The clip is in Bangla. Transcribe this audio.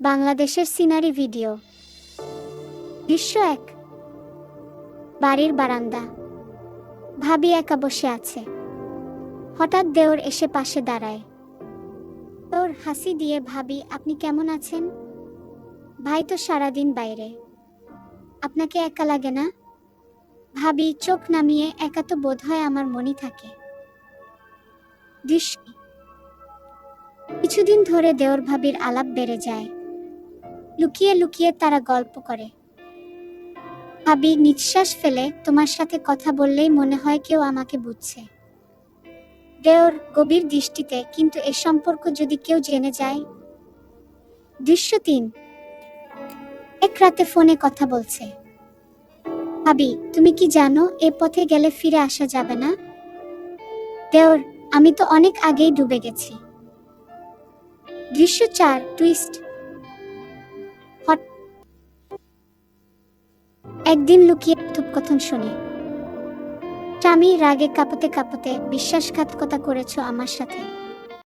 বাংলাদেশের সিনারি ভিডিও। দৃশ্য এক। বাড়ির বারান্দা। ভাবি একা বসে আছে। হঠাৎ দেওর এসে পাশে দাঁড়ায়। তোর হাসি দিয়ে, ভাবি, আপনি কেমন আছেন? ভাই তো সারাদিন বাইরে। আপনাকে একা লাগে না? ভাবি, চোখ নামিয়ে একা তো বোধ হয় আমার মনে থাকে। কিছুদিন ধরে দেওর ভাবির আলাপ বেড়ে যায়। লুকিয়ে লুকিয়ে তারা গল্প করে। ভাবি নিঃশ্বাস ফেলে তোমার সাথে কথা বললেই মনে হয় কেউ আমাকে বুঝছে। দেওর গভীর দৃষ্টিতে, কিন্তু এ সম্পর্ক যদি কেউ জেনে যায়? দৃশ্য তিন। এক রাতে ফোনে কথা বলছে। ভাবি, তুমি কি জানো এ পথে গেলে ফিরে আসা যাবে না? দেওর, আমি তো অনেক আগেই ডুবে গেছি। দৃশ্য চার, টুইস্ট। একদিন লুকিয়ে কথন শুনি। স্বামী রাগে কাঁপতে কাঁপতে বিশ্বাসঘাতকতা করেছ আমার সাথে।